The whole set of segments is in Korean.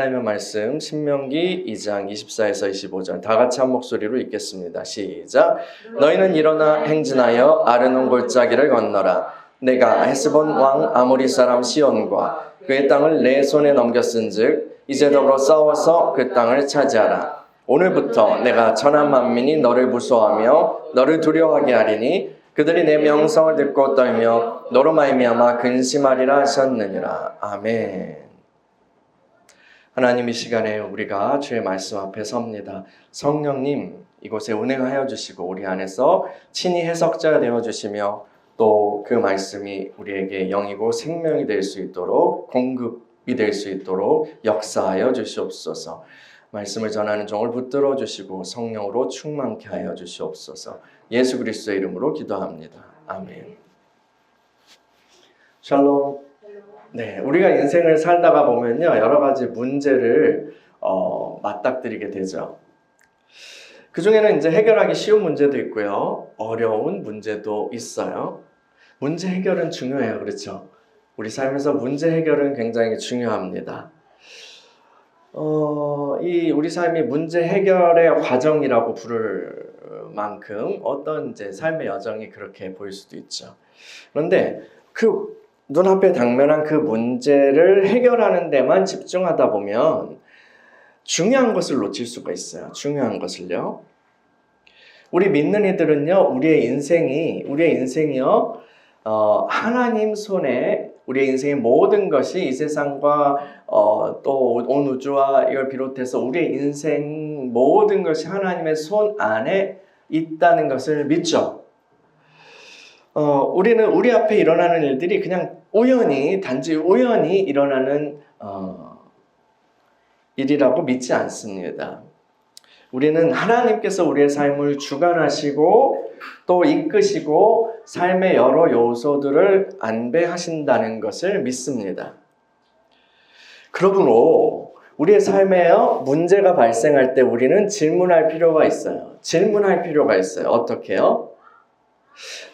하나님의 말씀 신명기 2장 24에서 25절 다 같이 한 목소리로 읽겠습니다. 시작. 너희는 일어나 행진하여 아르논 골짜기를 건너라. 내가 헤스본 왕 아모리 사람 시온과 그의 땅을 내 손에 넘겼은즉 이제 더불어 싸워서 그 땅을 차지하라. 오늘부터 내가 천한 만민이 너를 무서워하며 너를 두려워하게 하리니 그들이 내 명성을 듣고 떨며 너로 말미암아 근심하리라 하셨느니라. 아멘. 하나님 이 시간에 우리가 주의 말씀 앞에 섭니다. 성령님 이곳에 운행하여 주시고 우리 안에서 친히 해석자가 되어 주시며 또 그 말씀이 우리에게 영이고 생명이 될 수 있도록 공급이 될 수 있도록 역사하여 주시옵소서. 말씀을 전하는 종을 붙들어 주시고 성령으로 충만케 하여 주시옵소서. 예수 그리스도의 이름으로 기도합니다. 아멘. 샬롬. 네, 우리가 인생을 살다가 보면요 여러 가지 문제를 어, 맞닥뜨리게 되죠. 그 중에는 이제 해결하기 쉬운 문제도 있고요, 어려운 문제도 있어요. 문제 해결은 중요해요, 그렇죠? 우리 삶에서 문제 해결은 굉장히 중요합니다. 어, 이 우리 삶이 문제 해결의 과정이라고 부를 만큼 어떤 이제 삶의 여정이 그렇게 보일 수도 있죠. 그런데 그 눈앞에 당면한 그 문제를 해결하는 데만 집중하다 보면 중요한 것을 놓칠 수가 있어요. 중요한 것을요. 우리 믿는 이들은요, 우리의 인생이, 우리의 인생이요, 어, 하나님 손에 우리의 인생의 모든 것이 이 세상과 어, 또 온 우주와 이걸 비롯해서 우리의 인생 모든 것이 하나님의 손 안에 있다는 것을 믿죠. 어, 우리는 우리 앞에 일어나는 일들이 그냥 우연히 단지 우연히 일어나는 어, 일이라고 믿지 않습니다. 우리는 하나님께서 우리의 삶을 주관하시고 또 이끄시고 삶의 여러 요소들을 안배하신다는 것을 믿습니다. 그러므로 우리의 삶에 문제가 발생할 때 우리는 질문할 필요가 있어요. 질문할 필요가 있어요. 어떻게요?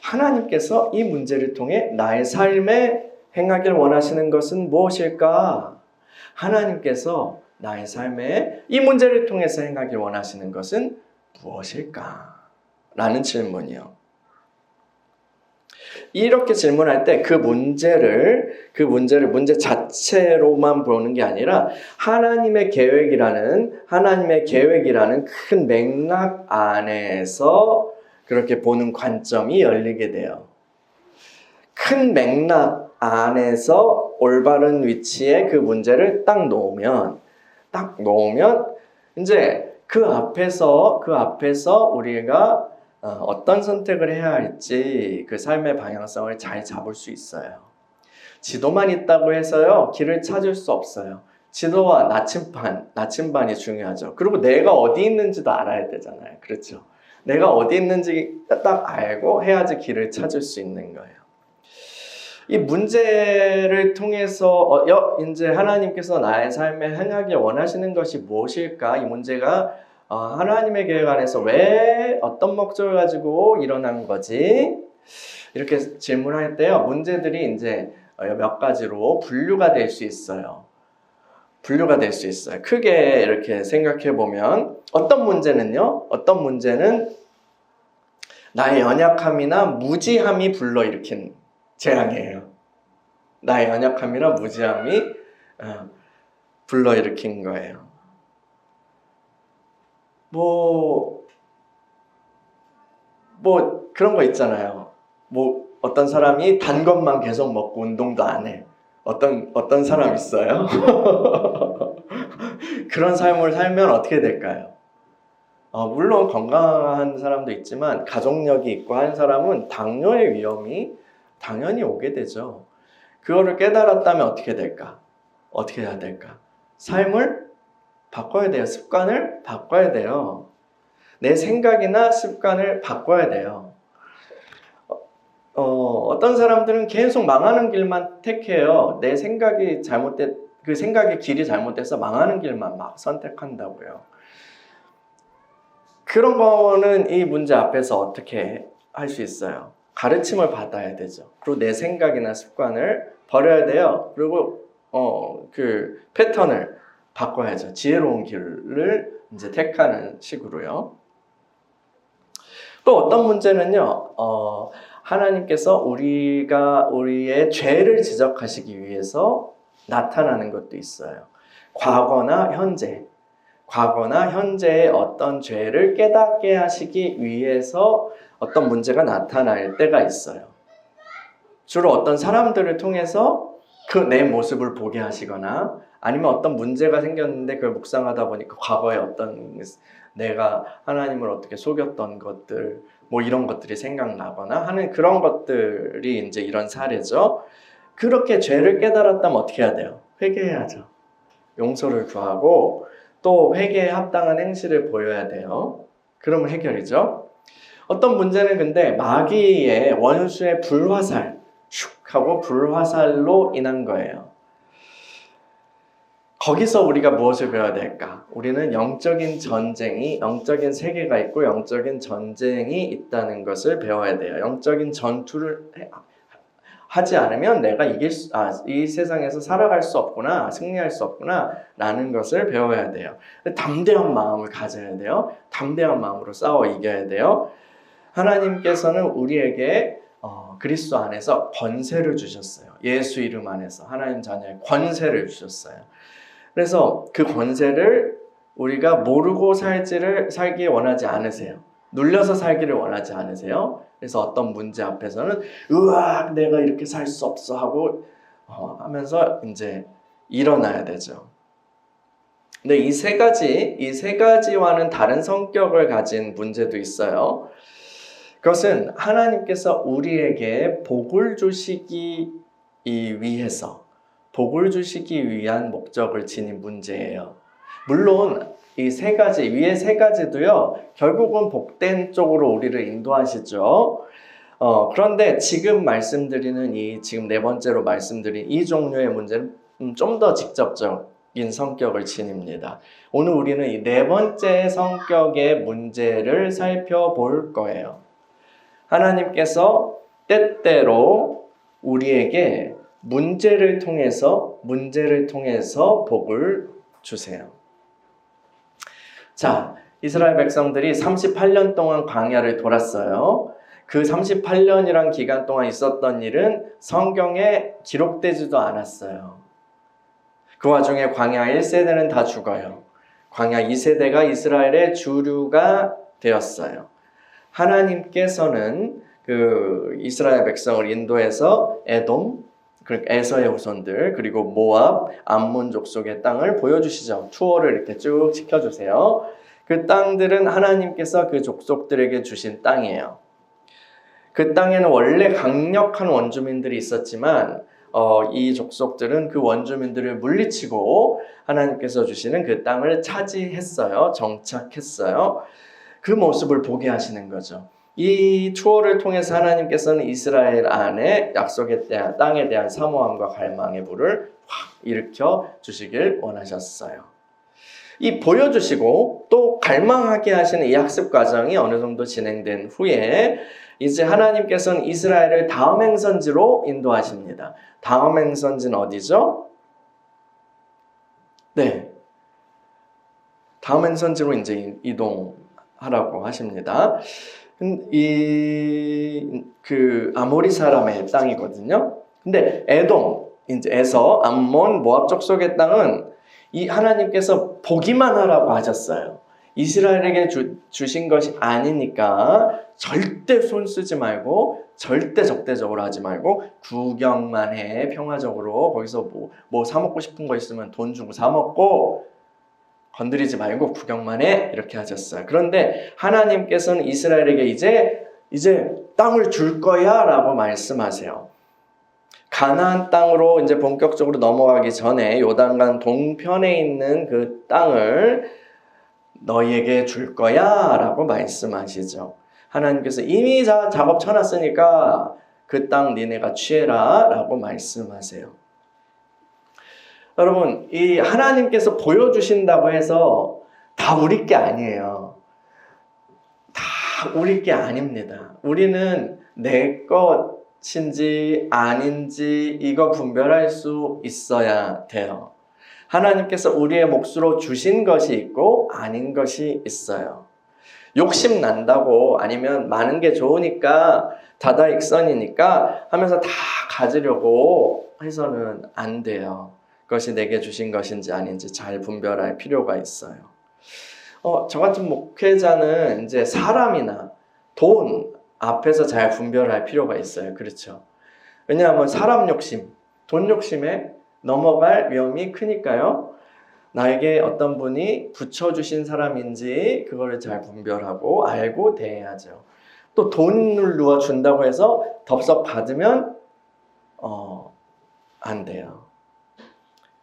하나님께서 이 문제를 통해 나의 삶에 행하길 원하시는 것은 무엇일까? 하나님께서 나의 삶에 이 문제를 통해서 행하길 원하시는 것은 무엇일까? 라는 질문이요. 이렇게 질문할 때 그 문제를 그 문제를 문제 자체로만 보는 게 아니라 하나님의 계획이라는 하나님의 계획이라는 큰 맥락 안에서 그렇게 보는 관점이 열리게 돼요. 큰 맥락 안에서 올바른 위치에 그 문제를 딱 놓으면 딱 놓으면 이제 그 앞에서 그 앞에서 우리가 어, 어떤 선택을 해야 할지 그 삶의 방향성을 잘 잡을 수 있어요. 지도만 있다고 해서요 길을 찾을 수 없어요. 지도와 나침반, 나침반이 중요하죠. 그리고 내가 어디 있는지도 알아야 되잖아요. 그렇죠? 내가 어디 있는지 딱 알고 해야지 길을 찾을 수 있는 거예요. 이 문제를 통해서 어, 여, 이제 하나님께서 나의 삶에 행하기 원하시는 것이 무엇일까? 이 문제가 어, 하나님의 계획 안에서 왜 어떤 목적을 가지고 일어난 거지? 이렇게 질문할 때요, 문제들이 이제 몇 가지로 분류가 될 수 있어요. 분류가 될 수 있어요. 크게 이렇게 생각해 보면 어떤 문제는요, 어떤 문제는 나의 연약함이나 무지함이 불러일으킨 재앙이에요. 나의 연약함이나 무지함이 어, 불러일으킨 거예요. 뭐, 뭐 그런 거 있잖아요. 뭐 어떤 사람이 단 것만 계속 먹고 운동도 안 해. 어떤 어떤 사람 있어요? 그런 삶을 살면 어떻게 될까요? 어, 물론 건강한 사람도 있지만 가족력이 있고 한 사람은 당뇨의 위험이 당연히 오게 되죠. 그거를 깨달았다면 어떻게 될까? 어떻게 해야 될까? 삶을 바꿔야 돼요. 습관을 바꿔야 돼요. 내 생각이나 습관을 바꿔야 돼요. 어, 어떤 사람들은 계속 망하는 길만 택해요. 내 생각이 잘못됐, 그 생각의 길이 잘못돼서 망하는 길만 막 선택한다고요. 그런 거는 이 문제 앞에서 어떻게 할 수 있어요? 가르침을 받아야 되죠. 그리고 내 생각이나 습관을 버려야 돼요. 그리고 어, 그 패턴을 바꿔야죠. 지혜로운 길을 이제 택하는 식으로요. 또 어떤 문제는요, 어, 하나님께서 우리가 우리의 죄를 지적하시기 위해서 나타나는 것도 있어요. 과거나 현재, 과거나 현재의 어떤 죄를 깨닫게 하시기 위해서 어떤 문제가 나타날 때가 있어요. 주로 어떤 사람들을 통해서 그 내 모습을 보게 하시거나 아니면 어떤 문제가 생겼는데 그걸 묵상하다 보니까 과거에 어떤 내가 하나님을 어떻게 속였던 것들 뭐 이런 것들이 생각나거나 하는 그런 것들이 이제 이런 사례죠. 그렇게 죄를 깨달았다면 어떻게 해야 돼요? 회개해야죠. 용서를 구하고 또 회개에 합당한 행실을 보여야 돼요. 그러면 해결이죠. 어떤 문제는 근데 마귀의 원수의 불화살, 슉 하고 불화살로 인한 거예요. 거기서 우리가 무엇을 배워야 될까? 우리는 영적인 전쟁이, 영적인 세계가 있고 영적인 전쟁이 있다는 것을 배워야 돼요. 영적인 전투를 해- 하지 않으면 내가 이길 수, 아, 이 세상에서 살아갈 수 없구나, 승리할 수 없구나, 라는 것을 배워야 돼요. 담대한 마음을 가져야 돼요. 담대한 마음으로 싸워 이겨야 돼요. 하나님께서는 우리에게 어, 그리스도 안에서 권세를 주셨어요. 예수 이름 안에서 하나님 자녀의 권세를 주셨어요. 그래서 그 권세를 우리가 모르고 살지를 살기 원하지 않으세요. 눌려서 살기를 원하지 않으세요. 그래서 어떤 문제 앞에서는 으악 내가 이렇게 살 수 없어 하고 어, 하면서 이제 일어나야 되죠. 근데 이 세 가지 이 세 가지와는 다른 성격을 가진 문제도 있어요. 그것은 하나님께서 우리에게 복을 주시기 위해서 복을 주시기 위한 목적을 지닌 문제예요. 물론 이 세 가지 위에 세 가지도요 결국은 복된 쪽으로 우리를 인도하시죠. 어, 그런데 지금 말씀드리는 이 지금 네 번째로 말씀드린 이 종류의 문제는 좀 더 직접적인 성격을 지닙니다. 오늘 우리는 이 네 번째 성격의 문제를 살펴볼 거예요. 하나님께서 때때로 우리에게 문제를 통해서 문제를 통해서 복을 주세요. 자, 이스라엘 백성들이 38년 동안 광야를 돌았어요. 그 38년이란 기간 동안 있었던 일은 성경에 기록되지도 않았어요. 그 와중에 광야 1세대는 다 죽어요. 광야 2세대가 이스라엘의 주류가 되었어요. 하나님께서는 그 이스라엘 백성을 인도해서 에돔, 에서의 후손들 그리고 모압, 암몬 족속의 땅을 보여주시죠. 투어를 이렇게 쭉 시켜주세요. 그 땅들은 하나님께서 그 족속들에게 주신 땅이에요. 그 땅에는 원래 강력한 원주민들이 있었지만 어, 이 족속들은 그 원주민들을 물리치고 하나님께서 주시는 그 땅을 차지했어요. 정착했어요. 그 모습을 보게 하시는 거죠. 이 투어를 통해서 하나님께서는 이스라엘 안에 약속의 땅에 대한 사모함과 갈망의 불을 확 일으켜 주시길 원하셨어요. 이 보여주시고 또 갈망하게 하시는 이 학습 과정이 어느 정도 진행된 후에 이제 하나님께서는 이스라엘을 다음 행선지로 인도하십니다. 다음 행선지는 어디죠? 네. 다음 행선지로 이제 이동하라고 하십니다. 이 그 아모리 사람의 땅이거든요. 근데 에돔 이제 에서 암몬 모압 족속의 땅은 이 하나님께서 보기만 하라고 하셨어요. 이스라엘에게 주, 주신 것이 아니니까 절대 손 쓰지 말고 절대 적대적으로 하지 말고 구경만 해 평화적으로 거기서 뭐 뭐 사 먹고 싶은 거 있으면 돈 주고 사 먹고 건드리지 말고 구경만 해 이렇게 하셨어요. 그런데 하나님께서는 이스라엘에게 이제 이제 땅을 줄 거야라고 말씀하세요. 가나안 땅으로 이제 본격적으로 넘어가기 전에 요단강 동편에 있는 그 땅을 너희에게 줄 거야라고 말씀하시죠. 하나님께서 이미 자, 작업 쳐놨으니까 그 땅 니네가 취해라라고 말씀하세요. 여러분, 이 하나님께서 보여주신다고 해서 다 우리 게 아니에요. 다 우리 게 아닙니다. 우리는 내 것인지 아닌지 이거 분별할 수 있어야 돼요. 하나님께서 우리의 몫으로 주신 것이 있고 아닌 것이 있어요. 욕심 난다고 아니면 많은 게 좋으니까 다다익선이니까 하면서 다 가지려고 해서는 안 돼요. 그것이 내게 주신 것인지 아닌지 잘 분별할 필요가 있어요. 어, 저 같은 목회자는 이제 사람이나 돈 앞에서 잘 분별할 필요가 있어요. 그렇죠. 왜냐하면 사람 욕심, 돈 욕심에 넘어갈 위험이 크니까요. 나에게 어떤 분이 붙여주신 사람인지 그거를 잘 분별하고 알고 대해야죠. 또 돈을 누가 준다고 해서 덥석 받으면 어, 안 돼요.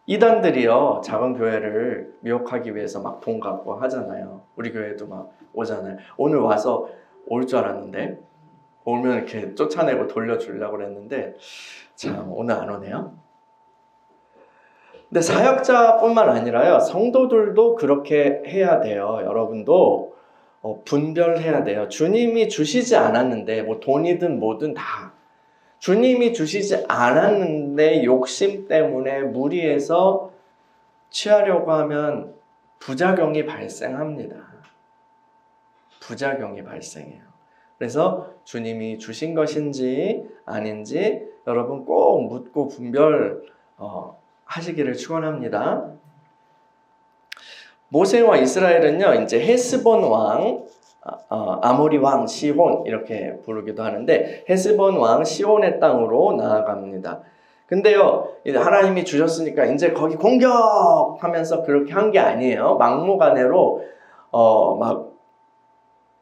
이단들이요 작은 교회를 미혹하기 위해서 막 돈 갖고 하잖아요. 우리 교회도 막 오잖아요. 오늘 와서 올 줄 알았는데 오면 이렇게 쫓아내고 돌려주려고 그랬는데 참 오늘 안 오네요. 근데 사역자뿐만 아니라요 성도들도 그렇게 해야 돼요. 여러분도 어, 분별해야 돼요. 주님이 주시지 않았는데 뭐 돈이든 뭐든 다 주님이 주시지 않았는데 욕심 때문에 무리해서 취하려고 하면 부작용이 발생합니다. 부작용이 발생해요. 그래서 주님이 주신 것인지 아닌지 여러분 꼭 묻고 분별 어, 하시기를 축원합니다. 모세와 이스라엘은요 이제 헤스본 왕 어, 아모리 왕 시혼 이렇게 부르기도 하는데 헤스본 왕 시혼의 땅으로 나아갑니다. 근데요 하나님이 주셨으니까 이제 거기 공격하면서 그렇게 한 게 아니에요. 막무가내로 어 막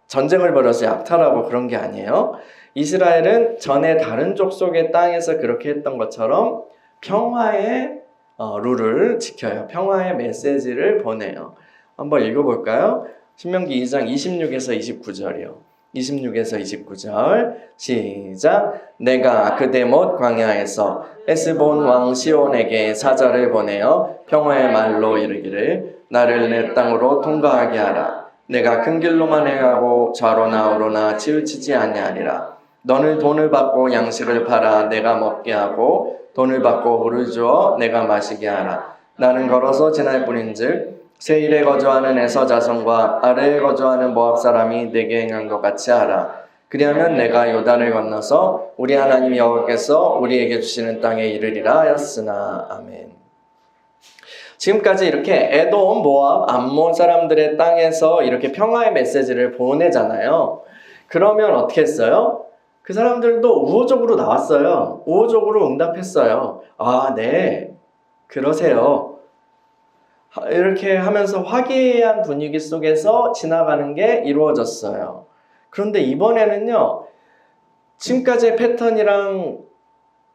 전쟁을 벌여서 약탈하고 그런 게 아니에요. 이스라엘은 전에 다른 족속의 땅에서 그렇게 했던 것처럼 평화의 어, 룰을 지켜요. 평화의 메시지를 보내요. 한번 읽어볼까요? 신명기 2장 26에서 29절이요. 26에서 29절 시작. 내가 그대 못 광야에서 에스본 왕 시온에게 사자를 보내어 평화의 말로 이르기를 나를 내 땅으로 통과하게 하라. 내가 큰 길로만 행하고 좌로나 우로나 치우치지 아니하리라. 너는 돈을 받고 양식을 팔아 내가 먹게 하고 돈을 받고 물을 주어 내가 마시게 하라. 나는 걸어서 지날 뿐인즉 세일에 거주하는 에서 자손과 아래에 거주하는 모압 사람이 내게 행한 것 같이 하라. 그리하면 내가 요단을 건너서 우리 하나님 여호와께서 우리에게 주시는 땅에 이르리라 하였으나 아멘. 지금까지 이렇게 에돔, 모압, 암몬 사람들의 땅에서 이렇게 평화의 메시지를 보내잖아요. 그러면 어떻게 했어요? 그 사람들도 우호적으로 나왔어요. 우호적으로 응답했어요. 아, 네. 그러세요. 이렇게 하면서 화기애애한 분위기 속에서 지나가는 게 이루어졌어요. 그런데 이번에는요, 지금까지의 패턴이랑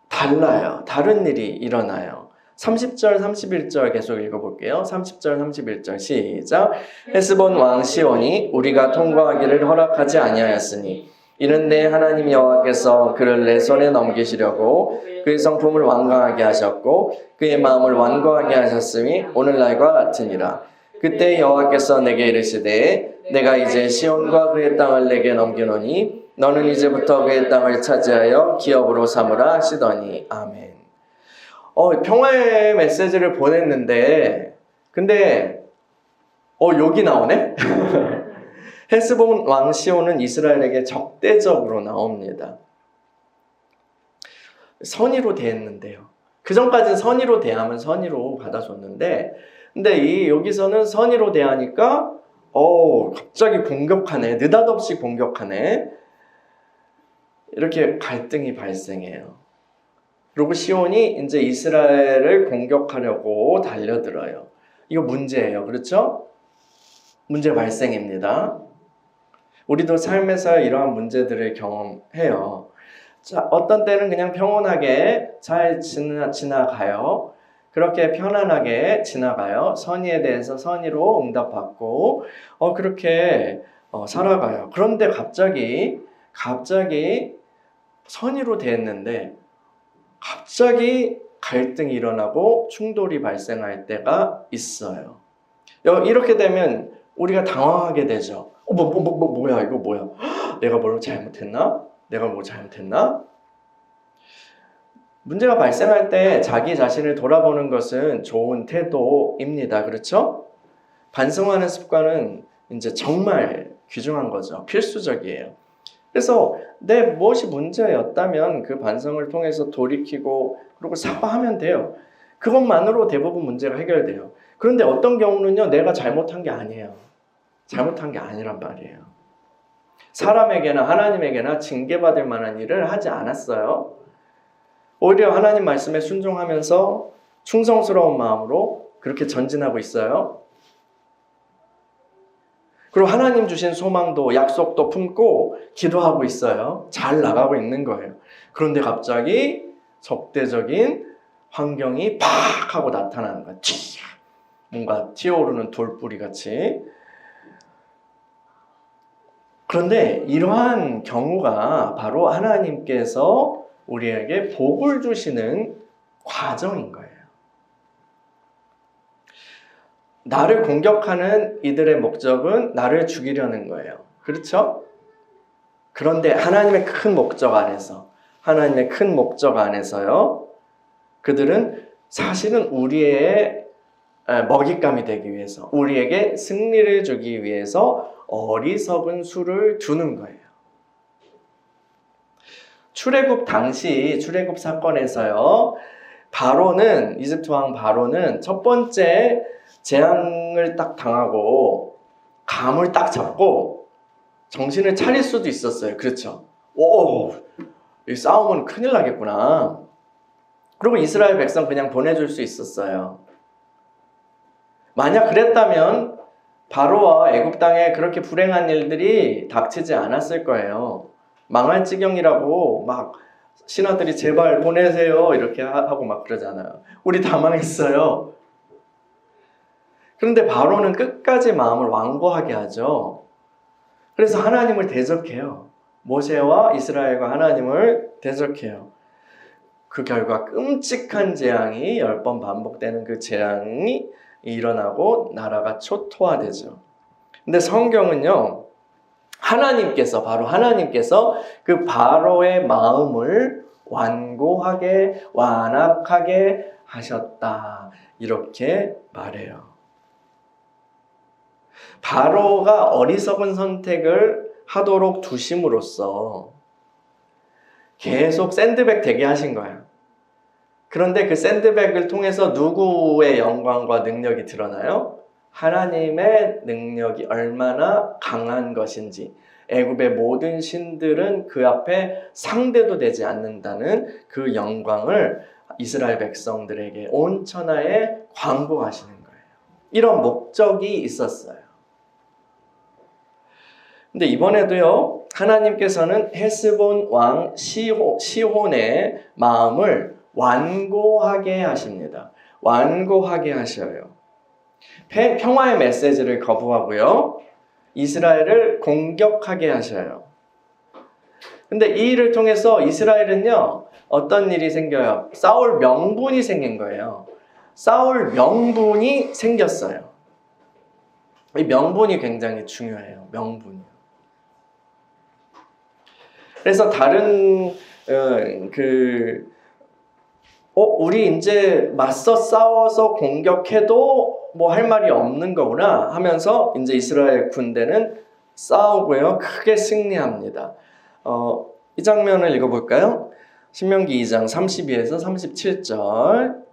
달라요. 다른 일이 일어나요. 30절, 31절 계속 읽어볼게요. 30절, 31절 시작. 헤스본 왕 시온이 우리가 통과하기를 허락하지 아니하였으니 내 하나님 여호와께서 그를 내 손에 넘기시려고 그의 성품을 완강하게 하셨고 그의 마음을 완고하게 하셨음이 오늘날과 같으니라. 그때 여호와께서 내게 이르시되 내가 이제 시온과 그의 땅을 내게 넘기노니 너는 이제부터 그의 땅을 차지하여 기업으로 삼으라 하시더니 아멘. 어, 평화의 메시지를 보냈는데 근데 어 여기 나오네? 헤스본 왕 시온은 이스라엘에게 적대적으로 나옵니다. 선의로 대했는데요. 그 전까지는 선의로 대하면 선의로 받아줬는데, 근데 이 여기서는 선의로 대하니까, 어 갑자기 공격하네. 느닷없이 공격하네. 이렇게 갈등이 발생해요. 그리고 시온이 이제 이스라엘을 공격하려고 달려들어요. 이거 문제예요. 그렇죠? 문제 발생입니다. 우리도 삶에서 이러한 문제들을 경험해요. 자, 어떤 때는 그냥 평온하게 잘 지나, 지나가요. 그렇게 편안하게 지나가요. 선의에 대해서 선의로 응답받고, 어, 그렇게 어, 살아가요. 그런데 갑자기, 갑자기 선의로 대했는데, 갑자기 갈등이 일어나고 충돌이 발생할 때가 있어요. 이렇게 되면 우리가 당황하게 되죠. 어, 뭐, 뭐, 뭐, 뭐, 뭐 야, 이거 뭐야? 내가 뭘 잘못했나? 내가 뭐 잘못했나? 문제가 발생할 때 자기 자신을 돌아보는 것은 좋은 태도입니다. 그렇죠? 반성하는 습관은 이제 정말 귀중한 거죠. 필수적이에요. 그래서 내 무엇이 문제였다면 그 반성을 통해서 돌이키고 그리고 사과하면 돼요. 그것만으로 대부분 문제가 해결돼요. 그런데 어떤 경우는요, 내가 잘못한 게 아니에요. 잘못한 게 아니란 말이에요. 사람에게나 하나님에게나 징계받을 만한 일을 하지 않았어요. 오히려 하나님 말씀에 순종하면서 충성스러운 마음으로 그렇게 전진하고 있어요. 그리고 하나님 주신 소망도 약속도 품고 기도하고 있어요. 잘 나가고 있는 거예요. 그런데 갑자기 적대적인 환경이 팍 하고 나타나는 거야. 튀! 뭔가 튀어오르는 돌뿌리 같이. 그런데 이러한 경우가 바로 하나님께서 우리에게 복을 주시는 과정인 거예요. 나를 공격하는 이들의 목적은 나를 죽이려는 거예요. 그렇죠? 그런데 하나님의 큰 목적 안에서, 하나님의 큰 목적 안에서요, 그들은 사실은 우리의 먹잇감이 되기 위해서, 우리에게 승리를 주기 위해서 어리석은 수를 두는 거예요. 출애굽 당시 출애굽 사건에서요. 바로는 이집트 왕 바로는 첫 번째 재앙을 딱 당하고 감을 딱 잡고 정신을 차릴 수도 있었어요. 그렇죠? 오, 이 싸움은 큰일 나겠구나. 그리고 이스라엘 백성 그냥 보내줄 수 있었어요. 만약 그랬다면 바로와 애굽 땅에 그렇게 불행한 일들이 닥치지 않았을 거예요. 망할 지경이라고 막 신하들이 제발 보내세요 이렇게 하고 막 그러잖아요. 우리 다 망했어요. 그런데 바로는 끝까지 마음을 완고하게 하죠. 그래서 하나님을 대적해요. 모세와 이스라엘과 하나님을 대적해요. 그 결과 끔찍한 재앙이 열 번 반복되는 그 재앙이 일어나고 나라가 초토화되죠. 근데 성경은요, 하나님께서 바로 하나님께서 그 바로의 마음을 완고하게 완악하게 하셨다 이렇게 말해요. 바로가 어리석은 선택을 하도록 두심으로써 계속 샌드백 되게 하신 거예요. 그런데 그 샌드백을 통해서 누구의 영광과 능력이 드러나요? 하나님의 능력이 얼마나 강한 것인지 애굽의 모든 신들은 그 앞에 상대도 되지 않는다는 그 영광을 이스라엘 백성들에게 온 천하에 광고하시는 거예요. 이런 목적이 있었어요. 근데 이번에도요, 하나님께서는 헤스본 왕 시호, 시혼의 마음을 완고하게 하십니다. 완고하게 하셔요. 평화의 메시지를 거부하고요. 이스라엘을 공격하게 하셔요. 근데 이 일을 통해서 이스라엘은요, 어떤 일이 생겨요? 싸울 명분이 생긴 거예요. 싸울 명분이 생겼어요. 이 명분이 굉장히 중요해요. 명분이. 그래서 다른 어, 그 어, 우리 이제 맞서 싸워서 공격해도 뭐 할 말이 없는 거구나 하면서 이제 이스라엘 군대는 싸우고요. 크게 승리합니다. 어, 이 장면을 읽어볼까요? 신명기 2장 32에서 37절.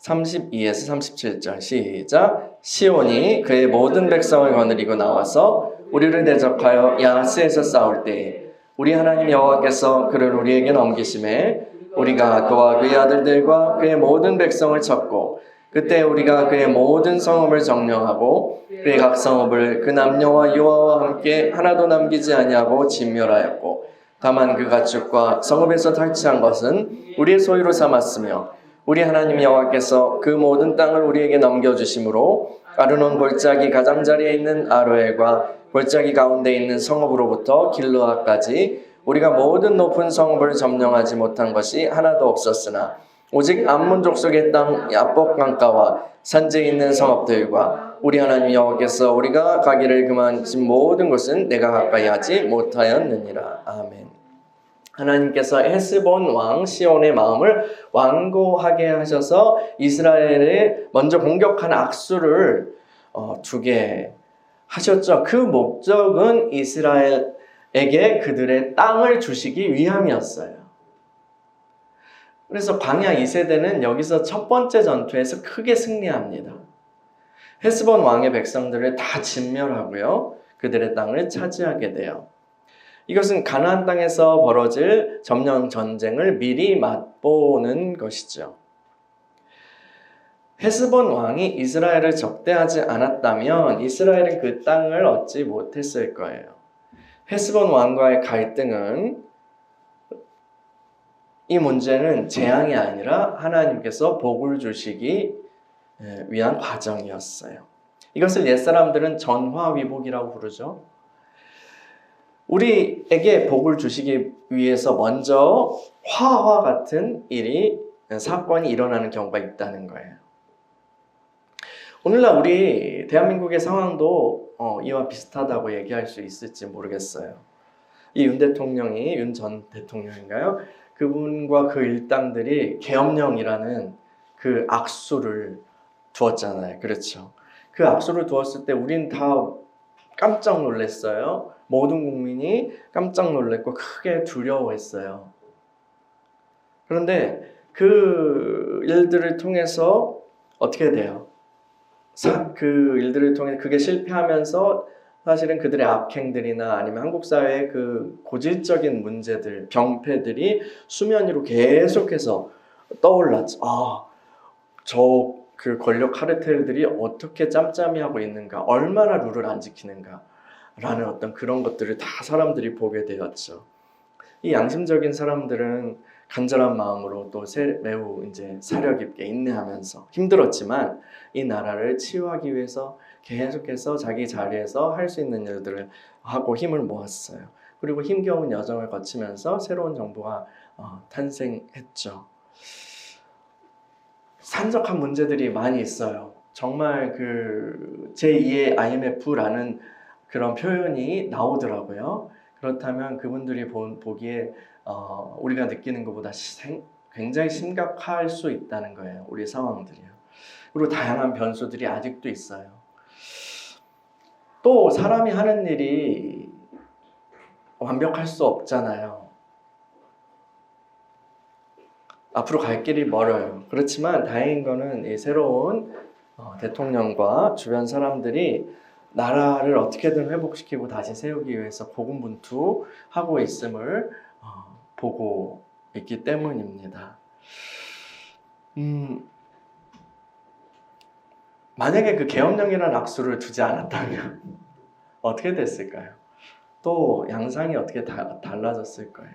32에서 37절 시작. 시온이 그의 모든 백성을 거느리고 나와서 우리를 대적하여 야스에서 싸울 때 우리 하나님 여호와께서 그를 우리에게 넘기심에 우리가 그와 그의 아들들과 그의 모든 백성을 쳤고 그때 우리가 그의 모든 성읍을 정령하고 그의 각 성읍을 그 남녀와 유아와 함께 하나도 남기지 아니하고 진멸하였고 다만 그 가축과 성읍에서 탈취한 것은 우리의 소유로 삼았으며 우리 하나님 여호와께서 그 모든 땅을 우리에게 넘겨주심으로 아르논 골짜기 가장자리에 있는 아로엘과 골짜기 가운데 있는 성읍으로부터 길르아까지 우리가 모든 높은 성읍을 점령하지 못한 것이 하나도 없었으나 오직 암몬 족속의 땅 야복 강가와 산지에 있는 성읍들과 우리 하나님 여호와께서 우리가 가기를 그만진 모든 것은 내가 가까이 하지 못하였느니라. 아멘. 하나님께서 헤스본 왕 시온의 마음을 완고하게 하셔서 이스라엘에 먼저 공격한 악수를 어, 두게 하셨죠. 그 목적은 이스라엘 에게 그들의 땅을 주시기 위함이었어요. 그래서 광야 2세대는 여기서 첫 번째 전투에서 크게 승리합니다. 헤스본 왕의 백성들을 다 진멸하고요. 그들의 땅을 차지하게 돼요. 이것은 가나안 땅에서 벌어질 점령 전쟁을 미리 맛보는 것이죠. 헤스본 왕이 이스라엘을 적대하지 않았다면 이스라엘은 그 땅을 얻지 못했을 거예요. 헤스본 왕과의 갈등은 이 문제는 재앙이 아니라 하나님께서 복을 주시기 위한 과정이었어요. 이것을 옛사람들은 전화위복이라고 부르죠. 우리에게 복을 주시기 위해서 먼저 화와 같은 일이 사건이 일어나는 경우가 있다는 거예요. 오늘날 우리 대한민국의 상황도 어, 이와 비슷하다고 얘기할 수 있을지 모르겠어요. 이 윤 대통령이 윤 전 대통령인가요? 그분과 그 일당들이 계엄령이라는 그 악수를 두었잖아요. 그렇죠. 그 악수를 두었을 때 우린 다 깜짝 놀랐어요. 모든 국민이 깜짝 놀랐고 크게 두려워했어요. 그런데 그 일들을 통해서 어떻게 돼요? 사, 그 일들을 통해 그게 실패하면서 사실은 그들의 악행들이나 아니면 한국 사회의 그 고질적인 문제들, 병폐들이 수면 위로 계속해서 떠올랐죠. 아, 저 그 권력 카르텔들이 어떻게 짬짬이 하고 있는가, 얼마나 룰을 안 지키는가, 라는 어떤 그런 것들을 다 사람들이 보게 되었죠. 이 양심적인 사람들은 간절한 마음으로 또 매우 이제 사력 있게 인내하면서 힘들었지만 이 나라를 치유하기 위해서 계속해서 자기 자리에서 할 수 있는 일들을 하고 힘을 모았어요. 그리고 힘겨운 여정을 거치면서 새로운 정부가 어, 탄생했죠. 산적한 문제들이 많이 있어요. 정말 그 제2의 IMF라는 그런 표현이 나오더라고요. 그렇다면 그분들이 보기에 어, 우리가 느끼는 것보다 생, 굉장히 심각할 수 있다는 거예요. 우리 상황들이요. 그리고 다양한 변수들이 아직도 있어요. 또 사람이 하는 일이 완벽할 수 없잖아요. 앞으로 갈 길이 멀어요. 그렇지만 다행인 거는 이 새로운 어, 대통령과 주변 사람들이 나라를 어떻게든 회복시키고 다시 세우기 위해서 고군분투하고 있음을 어, 보고 있기 때문입니다. 음, 만약에 그 계엄령이라는 악수를 두지 않았다면 어떻게 됐을까요? 또 양상이 어떻게 다, 달라졌을 거예요.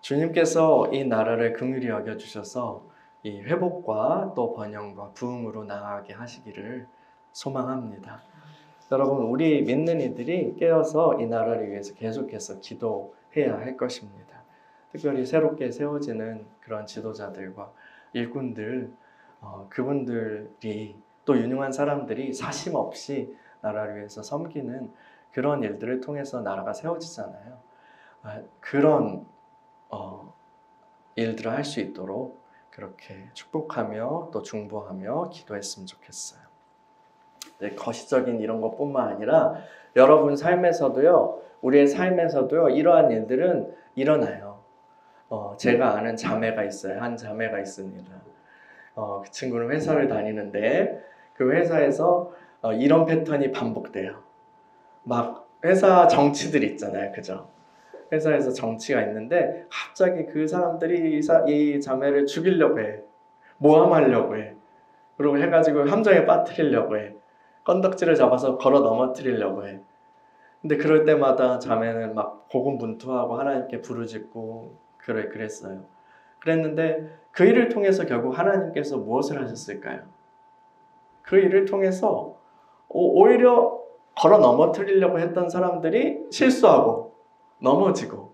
주님께서 이 나라를 긍휼히 여겨 주셔서 이 회복과 또 번영과 부흥으로 나아가게 하시기를 소망합니다. 여러분, 우리 믿는 이들이 깨어서 이 나라를 위해서 계속해서 기도 해야 할 것입니다. 특별히 새롭게 세워지는 그런 지도자들과 일꾼들, 어, 그분들이 또 유능한 사람들이 사심 없이 나라를 위해서 섬기는 그런 일들을 통해서 나라가 세워지잖아요. 아, 그런 어, 일들을 할 수 있도록 그렇게 축복하며 또 중보하며 기도했으면 좋겠어요. 네, 거시적인 이런 것뿐만 아니라 여러분 삶에서도요, 우리의 삶에서도요, 이러한 일들은 일어나요. 어, 제가 아는 자매가 있어요. 한 자매가 있습니다. 어, 그 친구는 회사를 다니는데 그 회사에서 어, 이런 패턴이 반복돼요. 막 회사 정치들 있잖아요. 그죠? 회사에서 정치가 있는데 갑자기 그 사람들이 이 자매를 죽이려고 해. 모함하려고 해. 그리고 해가지고 함정에 빠뜨리려고 해. 건덕지를 잡아서 걸어 넘어뜨리려고 해. 근데 그럴 때마다 자매는 막 고군분투하고 하나님께 부르짖고 그래 그랬어요. 그랬는데 그 일을 통해서 결국 하나님께서 무엇을 하셨을까요? 그 일을 통해서 오히려 걸어 넘어뜨리려고 했던 사람들이 실수하고 넘어지고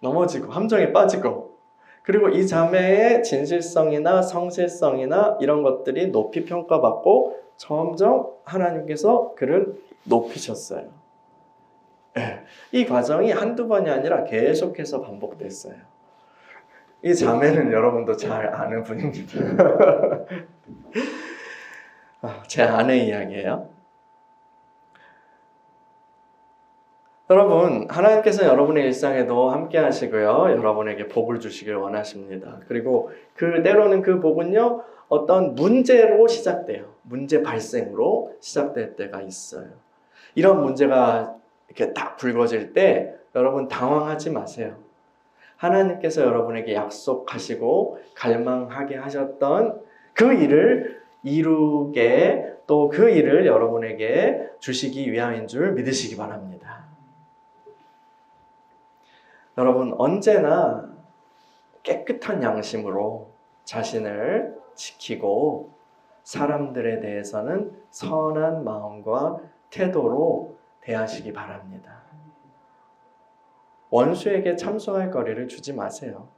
넘어지고 함정에 빠지고 그리고 이 자매의 진실성이나 성실성이나 이런 것들이 높이 평가받고 점점 하나님께서 그를 높이셨어요. 예, 이 과정이 한두 번이 아니라 계속해서 반복됐어요. 이 자매는 여러분도 잘 아는 분입니다. 아, 제 아내 이야기예요. 여러분, 하나님께서 여러분의 일상에도 함께 하시고요. 여러분에게 복을 주시길 원하십니다. 그리고 그 때로는 그 복은요, 어떤 문제로 시작돼요. 문제 발생으로 시작될 때가 있어요. 이런 문제가 이렇게 딱 불거질 때 여러분 당황하지 마세요. 하나님께서 여러분에게 약속하시고 갈망하게 하셨던 그 일을 이루게 또 그 일을 여러분에게 주시기 위함인 줄 믿으시기 바랍니다. 여러분 언제나 깨끗한 양심으로 자신을 지키고 사람들에 대해서는 선한 마음과 태도로 대하시기 바랍니다. 원수에게 참소할 거리를 주지 마세요.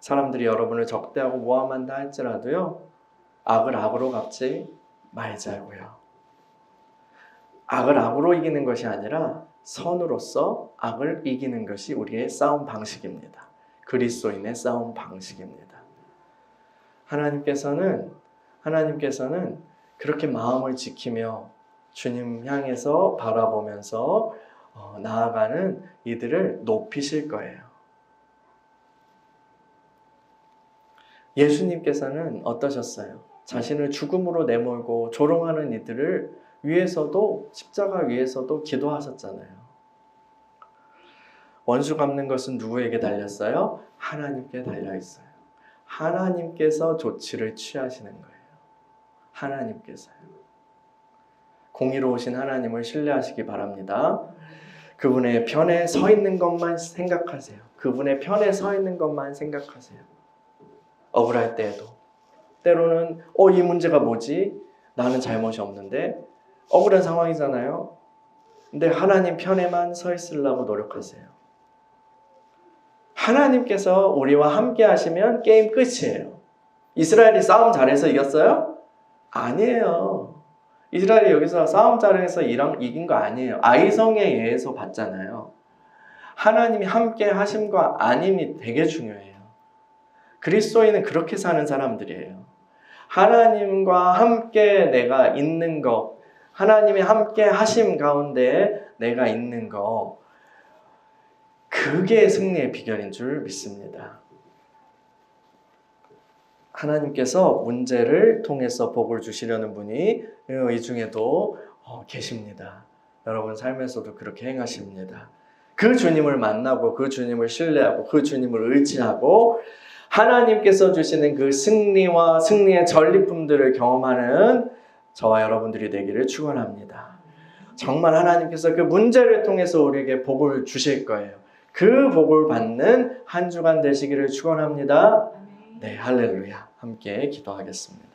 사람들이 여러분을 적대하고 모함한다 할지라도요, 악을 악으로 갚지 말자고요. 악을 악으로 이기는 것이 아니라 선으로서 악을 이기는 것이 우리의 싸움 방식입니다. 그리스도인의 싸움 방식입니다. 하나님께서는 하나님께서는 그렇게 마음을 지키며 주님 향해서 바라보면서 어, 나아가는 이들을 높이실 거예요. 예수님께서는 어떠셨어요? 자신을 죽음으로 내몰고 조롱하는 이들을 위해서도 십자가 위에서도 기도하셨잖아요. 원수 갚는 것은 누구에게 달렸어요? 하나님께 달려 있어요. 하나님께서 조치를 취하시는 거예요. 하나님께서요. 공의로우신 하나님을 신뢰하시기 바랍니다. 그분의 편에 서 있는 것만 생각하세요. 그분의 편에 서 있는 것만 생각하세요. 억울할 때에도. 때로는, 어, 이 문제가 뭐지? 나는 잘못이 없는데. 억울한 상황이잖아요. 근데 하나님 편에만 서 있으려고 노력하세요. 하나님께서 우리와 함께 하시면 게임 끝이에요. 이스라엘이 싸움 잘해서 이겼어요? 아니에요. 이스라엘이 여기서 싸움 잘해서 이긴 거 아니에요. 아이성에 의해서 봤잖아요. 하나님이 함께 하심과 아님이 되게 중요해요. 그리스도인은 그렇게 사는 사람들이에요. 하나님과 함께 내가 있는 것, 하나님이 함께 하심 가운데 내가 있는 것, 그게 승리의 비결인 줄 믿습니다. 하나님께서 문제를 통해서 복을 주시려는 분이 이 중에도 어, 계십니다. 여러분 삶에서도 그렇게 행하십니다. 그 주님을 만나고 그 주님을 신뢰하고 그 주님을 의지하고 하나님께서 주시는 그 승리와 승리의 전리품들을 경험하는 저와 여러분들이 되기를 축원합니다. 정말 하나님께서 그 문제를 통해서 우리에게 복을 주실 거예요. 그 복을 받는 한 주간 되시기를 축원합니다. 네, 할렐루야. 함께 기도하겠습니다.